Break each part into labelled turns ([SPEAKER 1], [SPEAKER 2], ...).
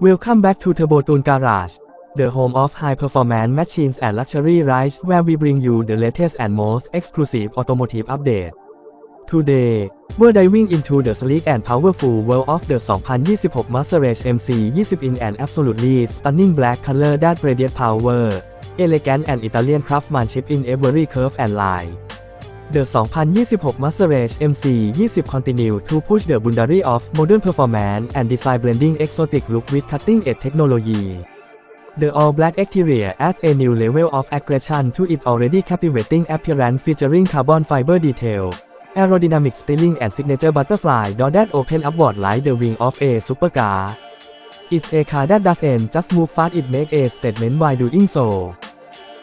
[SPEAKER 1] Welcome back to Turbo Toon Garage, the home of high performance machines and luxury rides where we bring you the latest and most exclusive automotive update. Today, we're diving into the sleek and powerful world of the 2026 Maserati MC 20 in an absolutely stunning black color that radiates power, elegant and Italian craftsmanship in every curve and line. The 2026 Maserati MC 20 continue to push the boundary of modern performance and design blending exotic look with cutting-edge technology. The all-black exterior adds a new level of aggression to its already captivating appearance featuring carbon fiber detail, aerodynamic styling and signature butterfly door that open upward like the wing of a supercar. It's a car that doesn't just move fast it makes a statement while doing so.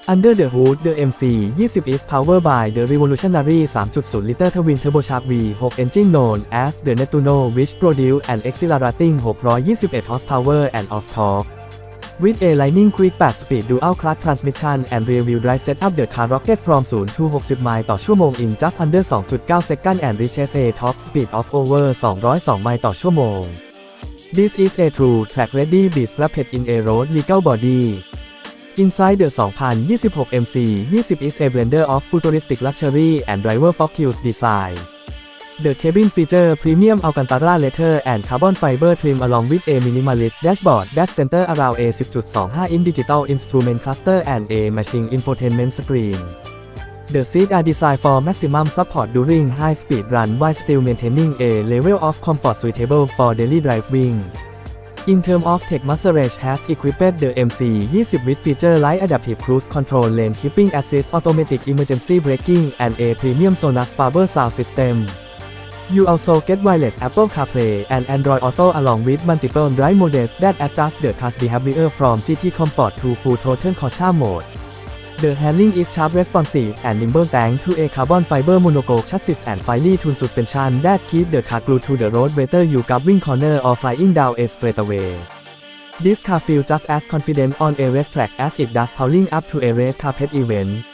[SPEAKER 1] Under the hood, the MC20 is powered by the revolutionary 3.0-liter twin turbocharged V6 engine known as the Nettuno which produce an exhilarating 621 horsepower and of torque. With a lightning quick 8-speed dual-clutch transmission and rear-wheel drive setup the car rocket from 0 to 60 miles ต่อชั่วโมง in just under 2.9 seconds and reaches a top speed of over 202ไมล์ต่อชั่วโมง This is a true track-ready beast rapid in a road legal body. Inside the 2026 MC20 is a blender of futuristic luxury and driver-focused design. The cabin feature premium Alcantara leather and carbon fiber trim along with a minimalist dashboard that center around a 10.25-inch digital instrument cluster and a matching infotainment screen. The seats are designed for maximum support during high-speed run while still maintaining a level of comfort suitable for daily driving. In terms of tech Maserati has equipped the MC20 with features like adaptive cruise control lane keeping assist automatic emergency braking and a premium Sonos Faber sound system. You also get wireless Apple CarPlay and Android Auto along with multiple drive modes that adjust the car's behavior from GT Comfort to Full Throttle Caution mode. The handling is sharp responsive and nimble thanks to a carbon fiber monocoque chassis and finely tuned suspension that keep the car glued to the road whether you carving corner or flying down a straightaway. This car feels just as confident on a racetrack as it does hauling up to a red carpet event.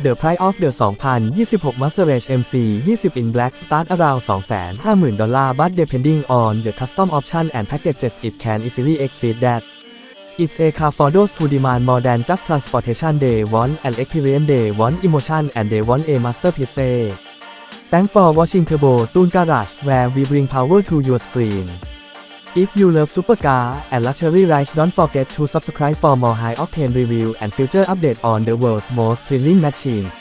[SPEAKER 1] The price of the 2026 Maserati MC20 in black start around 250,000 dollars but depending on the custom option and packages it can easily exceed that. It's a car for those who demand more than just transportation they want an experience they want emotion and they want a masterpiece. Thanks for watching Turbo Toon Garage where we bring power to your screen. If you love supercar and luxury rides don't forget to subscribe for more high-octane review and future update on the world's most thrilling machines.